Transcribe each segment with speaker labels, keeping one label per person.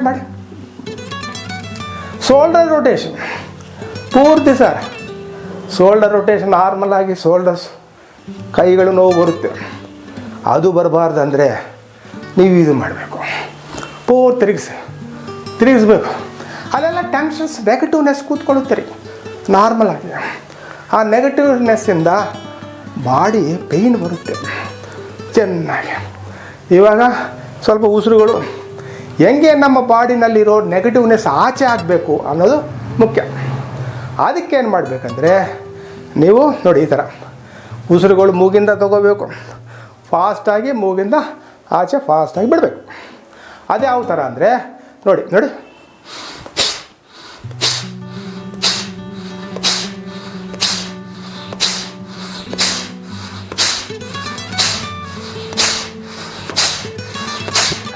Speaker 1: ಮಾಡಿ shoulder rotation ಪೂರ್ತಿ sir shoulder rotation normal ಆಗಿ ಶೋಲ್ಡರ್ಸ್ ಕೈಗಳು ನೋವು ಬರುತ್ತೆ. ಅದು ಬರಬಾರ್ದು ಅಂದರೆ ನೀವು ಇದು ಮಾಡಬೇಕು. ಪೂರ್ ತಿರುಗಿಸಿ. ತಿರುಗಿಸ್ಬೇಕು. ಅಲ್ಲೆಲ್ಲ ಟೆನ್ಷನ್ಸ್ ನೆಗೆಟಿವ್ನೆಸ್ ಕೂತ್ಕೊಳ್ಳುತ್ತೆ ರೀ ನಾರ್ಮಲ್ ಆಗಿ ಆ ನೆಗೆಟಿವ್ನೆಸ್ಸಿಂದ ಬಾಡಿ ಪೇಯ್ನ್ ಬರುತ್ತೆ. ಚೆನ್ನಾಗಿ. ಇವಾಗ ಸ್ವಲ್ಪ ಉಸಿರುಗಳು ಹೆಂಗೆ ನಮ್ಮ ಬಾಡಿನಲ್ಲಿರೋ ನೆಗೆಟಿವ್ನೆಸ್ ಆಚೆ ಆಗಬೇಕು ಅನ್ನೋದು ಮುಖ್ಯ. ಅದಕ್ಕೆ ಏನು ಮಾಡಬೇಕಂದ್ರೆ, ನೀವು ನೋಡಿ ಈ ಥರ, ಉಸಿರುಗಳು ಮೂಗಿಂದ ತಗೋಬೇಕು ಫಾಸ್ಟಾಗಿ ಮೂಗಿಂದ ಆಚೆ ಫಾಸ್ಟಾಗಿ ಬಿಡಬೇಕು. ಅದು ಯಾವ ಥರ ಅಂದರೆ, ನೋಡಿ ನೋಡಿ.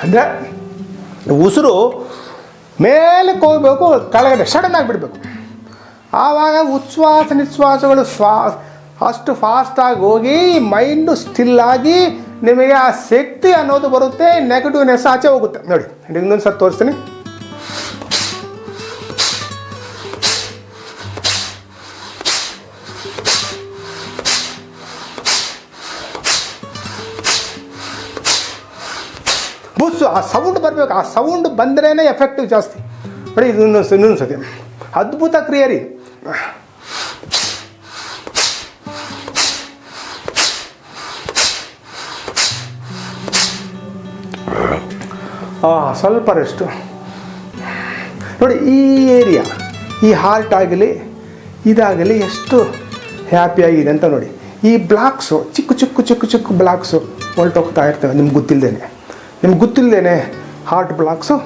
Speaker 1: ಅಂದರೆ ಉಸಿರು ಮೇಲಕ್ಕೆ ಹೋಗಬೇಕು ಕೆಳಗಡೆ ಸಡನ್ ಆಗಿಬಿಡ್ಬೇಕು ಆವಾಗ ಉಚ್ಛ್ವಾಸ ನಿಶ್ವಾಸಗಳು ಸ್ವಾ, ಅಷ್ಟು ಫಾಸ್ಟಾಗಿ ಹೋಗಿ ಮೈಂಡು ಸ್ಟಿಲ್ ಆಗಿ ನಿಮಗೆ ಆ ಶಕ್ತಿ ಅನ್ನೋದು ಬರುತ್ತೆ ನೆಗೆಟಿವ್ನೆಸ್ ಆಚೆ ಹೋಗುತ್ತೆ. ನೋಡಿ ಇನ್ನೊಂದು ಸರ್ ತೋರಿಸ್ತೀನಿ. ಬುಸ್ಸು ಆ ಸೌಂಡ್ ಬರಬೇಕು. ಆ ಸೌಂಡ್ ಬಂದ್ರೇ ಎಫೆಕ್ಟಿವ್ ಜಾಸ್ತಿ. ನೋಡಿ, ಇದು ಇನ್ನೊಂದು ಸತಿ. ಅದ್ಭುತ ಕ್ರಿಯೆ ರೀ. ಸ್ವಲ್ಪ ರೆಸ್ಟು ನೋಡಿ, ಈ ಏರಿಯಾ ಈ ಹಾರ್ಟ್ ಆಗಲಿ, ಇದಾಗಲಿ ಎಷ್ಟು ಹ್ಯಾಪಿಯಾಗಿದೆ ಅಂತ ನೋಡಿ. ಈ ಬ್ಲಾಕ್ಸು ಚಿಕ್ಕ ಚಿಕ್ಕ ಚಿಕ್ಕ ಚಿಕ್ಕ ಬ್ಲಾಕ್ಸು ಹೊರಟೋಗ್ತಾ ಇರ್ತವೆ, ನಿಮ್ಗೆ ಗೊತ್ತಿಲ್ಲದೇನೆ ನಿಮ್ಗೆ ಗೊತ್ತಿಲ್ಲದೇನೆ ಹಾರ್ಟ್ ಬ್ಲಾಕ್ಸು